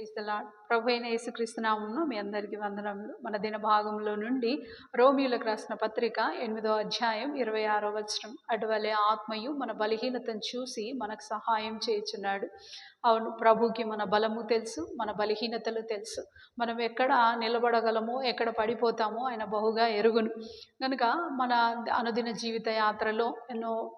క్రీస్తులా ప్రభు అయిన యేసుక్రీస్తునామంలో మీ అందరికీ వందనములు. మన దిన భాగంలో నుండి రోమిలకు రాసిన పత్రిక ఎనిమిదో అధ్యాయం ఇరవై ఆరో వచనం. అటువలే ఆత్మయు మన బలహీనతను చూసి మనకు సహాయం చేయుచున్నాడు. అవును. ప్రభుకి మన బలము తెలుసు మన బలహీనతలు తెలుసు. మనం ఎక్కడ నిలబడగలమో ఎక్కడ పడిపోతామో ఆయన బహుగా ఎరుగును. కనుక మన అనుదిన జీవిత యాత్రలో ఎన్నో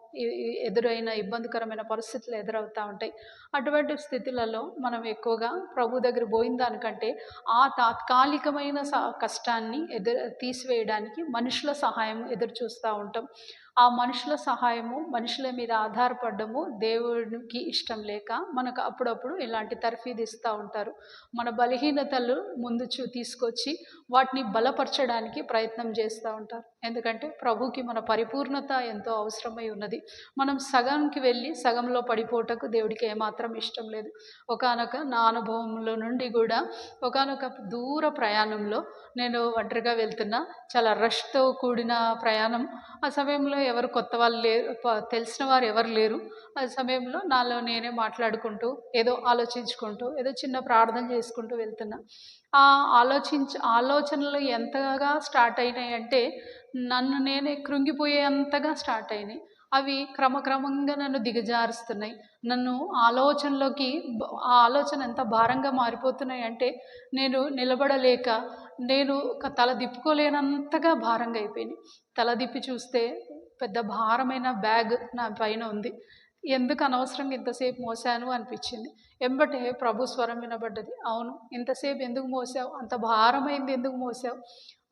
ఎదురైన ఇబ్బందికరమైన పరిస్థితులు ఎదురవుతూ ఉంటాయి. అటువంటి స్థితులలో మనం ఎక్కువగా ప్రభు దగ్గర పోయిన దానికంటే ఆ తాత్కాలికమైన స- కష్టాన్ని ఎదురు తీసివేయడానికి మనుషుల సహాయం ఎదురు చూస్తూ ఉంటాం. ఆ మనుషుల సహాయము మనుషుల మీద ఆధారపడము దేవునికి ఇష్టం లేక మనకు అప్పుడప్పుడు ఇలాంటి తర్ఫీదు ఇస్తూ ఉంటారు. మన బలహీనతలు ముందు చూ తీసుకొచ్చి వాటిని బలపరచడానికి ప్రయత్నం చేస్తూ ఉంటారు. ఎందుకంటే ప్రభుకి మన పరిపూర్ణత ఎంతో అవసరమై ఉన్నది. మనం సగంకి వెళ్ళి సగంలో పడిపోటకు దేవుడికి ఏమాత్రం ఇష్టం లేదు. ఒకనొక నా అనుభవంలో నుండి కూడా ఒకనొక దూర ప్రయాణంలో నేను ఒంటరిగా వెళ్తున్నా చాలా రష్తో కూడిన ప్రయాణం. ఆ సమయంలో ఎవరు కొత్త వాళ్ళు లేరు తెలిసిన వారు ఎవరు లేరు. ఆ సమయంలో నాలో నేనే మాట్లాడుకుంటూ ఏదో ఆలోచించుకుంటూ ఏదో చిన్న ప్రార్థన చేసుకుంటూ వెళ్తున్నా. ఆ ఆలోచించ ఆలోచనలు ఎంతగా స్టార్ట్ అయినాయి అంటే నన్ను నేనే కృంగిపోయేంతగా స్టార్ట్ అయినాయి. అవి క్రమక్రమంగా నన్ను దిగజారుస్తున్నాయి. నన్ను ఆలోచనలోకి ఆ ఆలోచన ఎంత భారంగా మారిపోతున్నాయి అంటే నేను నిలబడలేక నేను ఒక తల దిప్పుకోలేనంతగా భారంగా అయిపోయినాయి. తల దిప్పి చూస్తే పెద్ద భారమైన బ్యాగ్ నా పైన ఉంది. ఎందుకు అనవసరంగా ఇంతసేపు మోసాను అనిపించింది. ఎంబటే ప్రభు స్వరం వినబడ్డది. అవును ఇంతసేపు ఎందుకు మోసావు అంత భారమైంది ఎందుకు మోసావు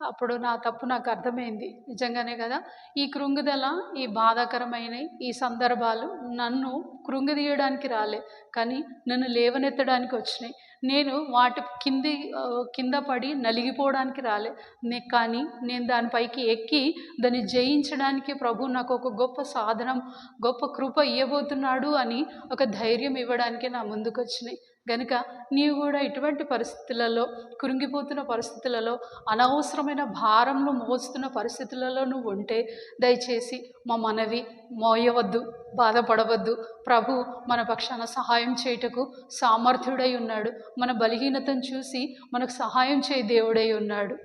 అప్పుడు నా తప్పు నాకు అర్థమైంది. నిజంగానే కదా? ఈ కృంగుదల ఈ బాధాకరమైన ఈ సందర్భాలు నన్ను కృంగదీయడానికి రాలే. కానీ నన్ను లేవనెత్తడానికి వచ్చినాయి. నేను వాటి కింది కింద పడి నలిగిపోవడానికి రాలే. నే కానీ నేను దానిపైకి ఎక్కి దాన్ని జయించడానికి ప్రభు నాకు ఒక గొప్ప సాధనం గొప్ప కృప ఇవ్వబోతున్నాడు అని ఒక ధైర్యం ఇవ్వడానికి నా ముందుకు వచ్చినాయి. కనుక నీవు కూడా ఇటువంటి పరిస్థితులలో కృంగిపోతున్న పరిస్థితులలో అనవసరమైన భారంను మోస్తున్న పరిస్థితులలో నువ్వు ఉంటే దయచేసి మా మనవి మోయవద్దు బాధపడవద్దు. ప్రభు మన పక్షాన సహాయం చేయుటకు సామర్థ్యుడై ఉన్నాడు. మన బలహీనతను చూసి మనకు సహాయం చేయ దేవుడై ఉన్నాడు.